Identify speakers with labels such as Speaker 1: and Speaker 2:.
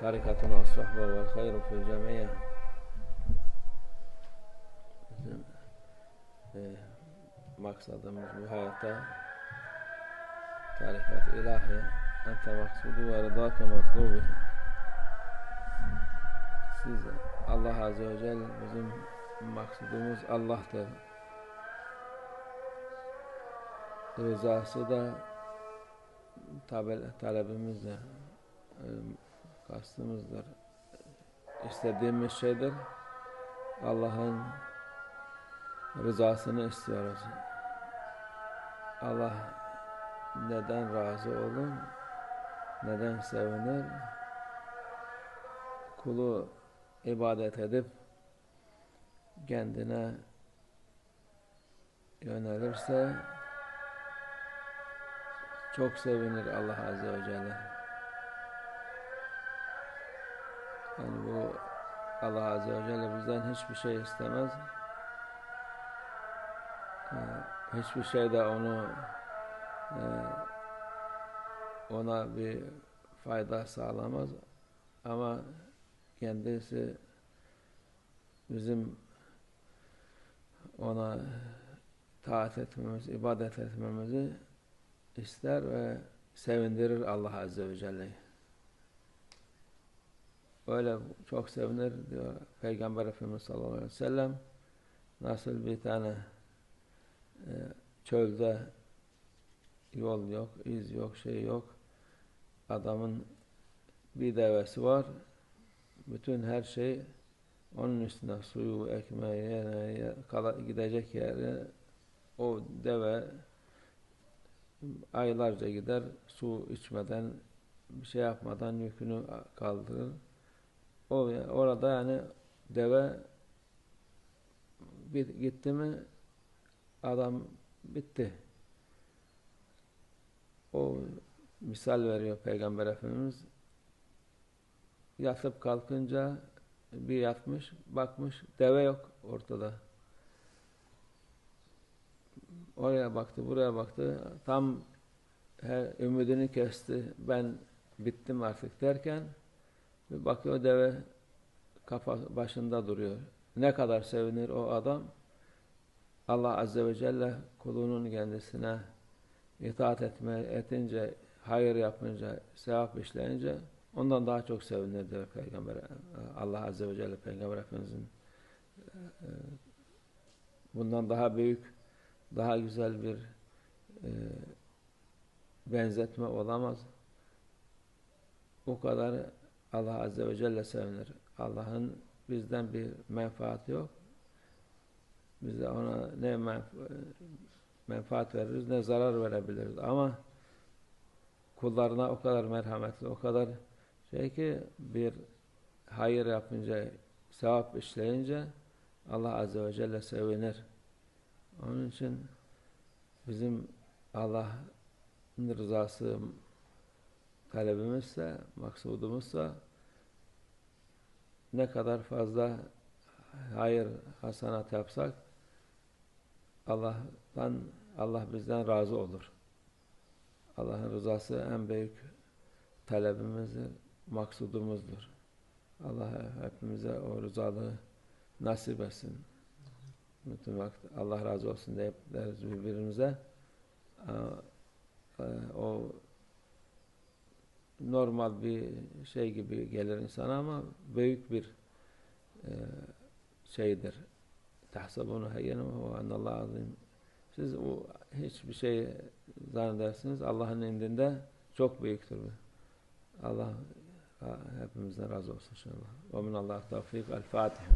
Speaker 1: tarikatuna sohbe ve hayru fil cemiye bizim e, maksadımız bu hayatta tarikat ilahi ente maksudu ve rıdake matlubi siz Allah Azze ve Celle bizim maksudumuz Allah'tır. Rızası da talebimiz de e, kastımızdır. İstediğimiz şeydir. Allah'ın rızasını istiyoruz. Allah neden razı olur, neden sevinir? Kulu ibadet edip kendine yönelirse çok sevinir Allah Azze ve Celle. Yani bu Allah Azze ve Celle bizden hiçbir şey istemez. Ee, hiçbir şey de onu e, ona bir fayda sağlamaz. Ama kendisi bizim ona taat etmemiz, ibadet etmemizi ister ve sevindirir Allah Azze ve Celle'yi. Öyle çok sevinir diyor Peygamber Efendimiz sallallahu aleyhi ve sellem. Nasıl bir tane e, çölde yol yok, iz yok, şey yok. Adamın bir devesi var. Bütün her şey onun üstüne suyu, ekmeği, yemeği, gidecek yeri o deve aylarca gider su içmeden bir şey yapmadan yükünü kaldırır. O orada yani deve bir gitti mi adam bitti. O misal veriyor Peygamber Efendimiz. Yatıp kalkınca bir yatmış, bakmış deve yok ortada. Oraya baktı, buraya baktı. Tam her ümidini kesti. Ben bittim artık derken bir bakıyor deve kafa başında duruyor. Ne kadar sevinir o adam. Allah Azze ve Celle kulunun kendisine itaat etme, etince, hayır yapınca, sevap işleyince ondan daha çok sevinir diyor Peygamber. Allah Azze ve Celle Peygamber Efendimizin bundan daha büyük daha güzel bir e, benzetme olamaz. O kadar Allah Azze ve Celle sevinir. Allah'ın bizden bir menfaati yok. Biz de ona ne menf menfaat veririz ne zarar verebiliriz. Ama kullarına o kadar merhametli, o kadar şey ki bir hayır yapınca, sevap işleyince Allah Azze ve Celle sevinir. Onun için bizim Allah'ın rızası talebimizse, maksudumuzsa ne kadar fazla hayır, hasanat yapsak Allah'tan Allah bizden razı olur. Allah'ın rızası en büyük talebimizdir, maksudumuzdur. Allah hepimize o rızalığı nasip etsin bütün vakit Allah razı olsun deriz birbirimize. O normal bir şey gibi gelir insana ama büyük bir e, şeydir. Tahsabunu heyyene ve ennallahu azim. Siz o hiçbir şey zannedersiniz. Allah'ın indinde çok büyüktür. Allah hepimizden razı olsun inşallah. Ve minallah tevfik. El Fatiha.